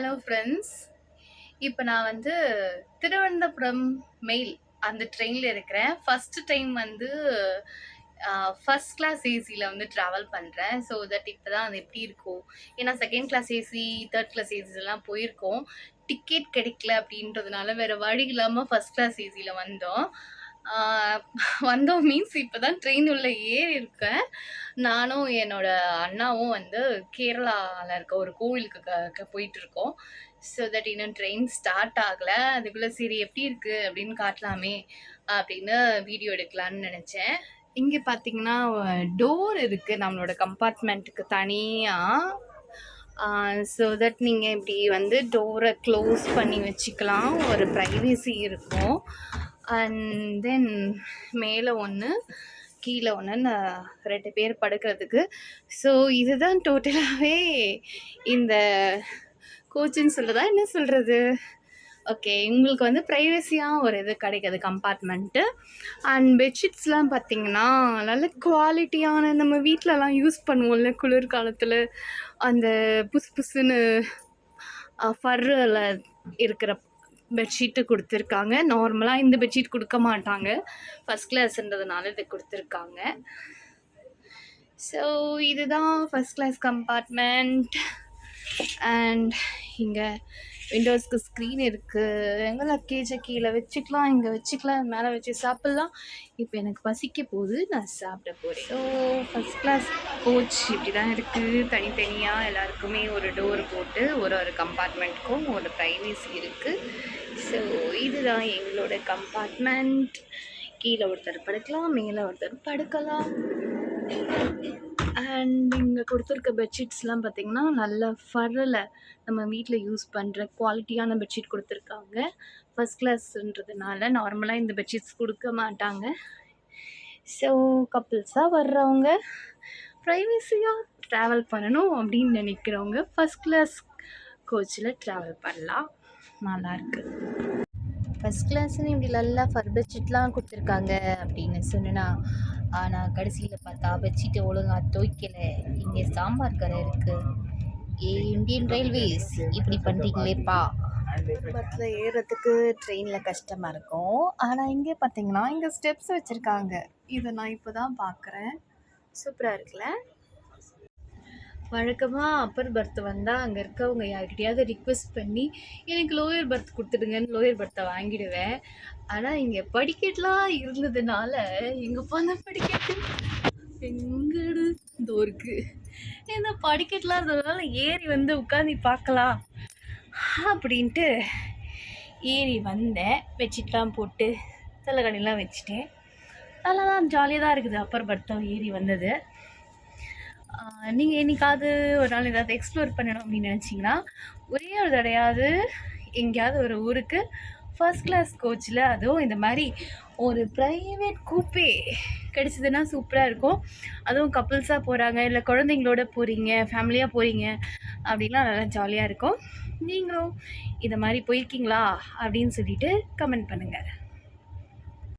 Hello friends இப்போ நான் வந்து திருவனந்தபுரம் மெயில் அந்த ட்ரெயினில் இருக்கிறேன். ஃபஸ்ட்டு டைம் வந்து ஃபஸ்ட் கிளாஸ் ஏசியில் வந்து ட்ராவல் பண்ணுறேன் ஸோ தட் இப்போ தான் அது எப்படி இருக்கும்? ஏன்னா second class AC third class ஏசிலாம் போயிருக்கோம். டிக்கெட் கிடைக்கல அப்படின்றதுனால வேறு வழி இல்லாமல் ஃபஸ்ட் கிளாஸ் ஏசியில் வந்தோம். வந்தோம் மீன்ஸ் இப்போ தான் ட்ரெயின் உள்ள ஏறி இருக்கேன். நானும் என்னோட அண்ணாவும் வந்து கேரளாவில் இருக்க ஒரு கோவிலுக்கு க போயிட்டு இருக்கோம். ஸோ தட் இன்னும் ட்ரெயின் ஸ்டார்ட் ஆகலை. அதுக்குள்ளே சரி எப்படி இருக்குது அப்படின்னு காட்டலாமே அப்படின்னு வீடியோ எடுக்கலான்னு நினச்சேன். இங்கே பார்த்தீங்கன்னா டோர் இருக்குது நம்மளோட கம்பார்ட்மெண்ட்டுக்கு தனியாக ஸோ தட் நீங்கள் இப்படி வந்து டோரை க்ளோஸ் பண்ணி வச்சுக்கலாம். ஒரு ப்ரைவசி இருக்கும். அண்ட் தென் மேலே ஒன்று கீழே ஒன்று ரெண்டு பேர் படுக்கிறதுக்கு. ஸோ இதுதான் டோட்டலாகவே இந்த கோச்சின்னு சொல்கிறதா என்ன சொல்கிறது ஓகே உங்களுக்கு வந்து ப்ரைவசியாக ஒரு இது கிடைக்குது கம்பார்ட்மெண்ட்டு அண்ட் பெட்ஷீட்ஸ்லாம் பார்த்தீங்கன்னா நல்ல குவாலிட்டியான நம்ம வீட்டிலலாம் யூஸ் பண்ணுவோம்ல குளிர்காலத்தில். அந்த புசு புசுன்னு ஃபர்ரில் இருக்கிற பெட்ஷீட்டு கொடுத்துருக்காங்க. நார்மலாக இந்த பெட்ஷீட் கொடுக்க மாட்டாங்க. ஃபஸ்ட் கிளாஸ்ன்றதுனால இது கொடுத்துருக்காங்க. ஸோ இதுதான் ஃபஸ்ட் கிளாஸ் கம்பார்ட்மெண்ட் அண்ட் இங்கே விண்டோஸ்க்கு ஸ்க்ரீன் இருக்குது எங்கே லக்கேஜை கீழே வச்சுக்கலாம் இங்கே வச்சுக்கலாம் மேலே வச்சு சாப்பிட்லாம். இப்போ எனக்கு பசிக்க போகுது நான் சாப்பிட போகிறேன் ஸோ ஃபஸ்ட் கிளாஸ் கோச் இப்படி தான் இருக்குது தனித்தனியாக எல்லாருக்குமே ஒரு டோர் போட்டு ஒரு ஒரு கம்பார்ட்மெண்ட்டுக்கும் ஒரு ப்ரைவேசி இருக்குது ஸோ இதுதான் எங்களோட கம்பார்ட்மெண்ட் கீழே ஒருத்தர் படுக்கலாம் மேலே ஒருத்தர் படுக்கலாம். அண்ட் இங்கே கொடுத்துருக்க பெட்ஷீட்ஸ்லாம் பார்த்திங்கன்னா நல்ல ஃபர்ரில் நம்ம வீட்டில் யூஸ் பண்ணுற குவாலிட்டியான பெட்ஷீட் கொடுத்துருக்காங்க. ஃபஸ்ட் கிளாஸ்ன்றதுனால நார்மலாக இந்த பெட்ஷீட்ஸ் கொடுக்க மாட்டாங்க. ஸோ கப்புள்ஸாக வர்றவங்க ப்ரைவசியாக ட்ராவல் பண்ணணும் அப்படின்னு நினைக்கிறவங்க ஃபஸ்ட் கிளாஸ் கோச்சில் ட்ராவல் பண்ணலாம். நல்லாயிருக்கு ஃபஸ்ட் கிளாஸ்ன்னு இப்படி நல்லா ஃபர் பெட்ஷீட்லாம் கொடுத்துருக்காங்க அப்படின்னு சொன்னா ஆனால் கடைசியில் பார்த்தா பெட்ஷீட்டை ஒழுங்காக துவைக்கலை. இங்கே சாம்பார் கடை இருக்குது ஏ இந்தியன் ரயில்வேஸ் இப்படி பண்ணுறீங்களேப்பா பஸ்ஸில் ஏறுறதுக்கு ட்ரெயினில் கஷ்டமாக இருக்கும். ஆனால் இங்கே பார்த்தீங்கன்னா இங்கே ஸ்டெப்ஸ் வச்சுருக்காங்க. இதை நான் இப்போ தான் பார்க்குறேன். சூப்பராக இருக்குல்ல? வழக்கமாக அப்பர் பர்த் வந்தால் அங்கே இருக்கவங்க யார்கிட்டயாவது ரிக்வெஸ்ட் பண்ணி எனக்கு லோயர் பர்த் கொடுத்துடுங்கன்னு லோயர் பர்த்தை வாங்கிடுவேன். ஆனால் இங்கே படிக்கட்டுலாம் இருந்ததுனால எங்கே போன படிக்கட்டு. எங்கடு இதோ இருக்கு இந்த படிக்கட்டுலாம் இருந்ததுனால ஏறி வந்து உட்காந்து பார்க்கலாம். அப்படின்ட்டு ஏறி வந்தேன். பெட்ஷீட்லாம் போட்டு தலைக்கணிலாம் வச்சுட்டேன். நல்லா தான் ஜாலியாக தான் இருக்குது அப்பர் பர்த்தம் ஏறி வந்தது. நீங்கள் என்னைக்காவது ஒரு நாள் ஏதாவது எக்ஸ்ப்ளோர் பண்ணணும் அப்படின்னு நினச்சிங்கன்னா ஒரே ஒரு தடையாவது எங்கேயாவது ஒரு ஊருக்கு ஃபர்ஸ்ட் கிளாஸ் கோச்சில் அதுவும் இந்த மாதிரி ஒரு ப்ரைவேட் கூப்பே கிடச்சிதுன்னா சூப்பராக இருக்கும். அதுவும் கப்புள்ஸாக போகிறாங்க இல்லை குழந்தைங்களோட போகிறீங்க ஃபேமிலியாக போகிறீங்க அப்படின்லாம் நல்லா ஜாலியாக இருக்கும். நீங்களும் இதை மாதிரி போயிருக்கீங்களா அப்படின்னு சொல்லிட்டு கமெண்ட் பண்ணுங்கள்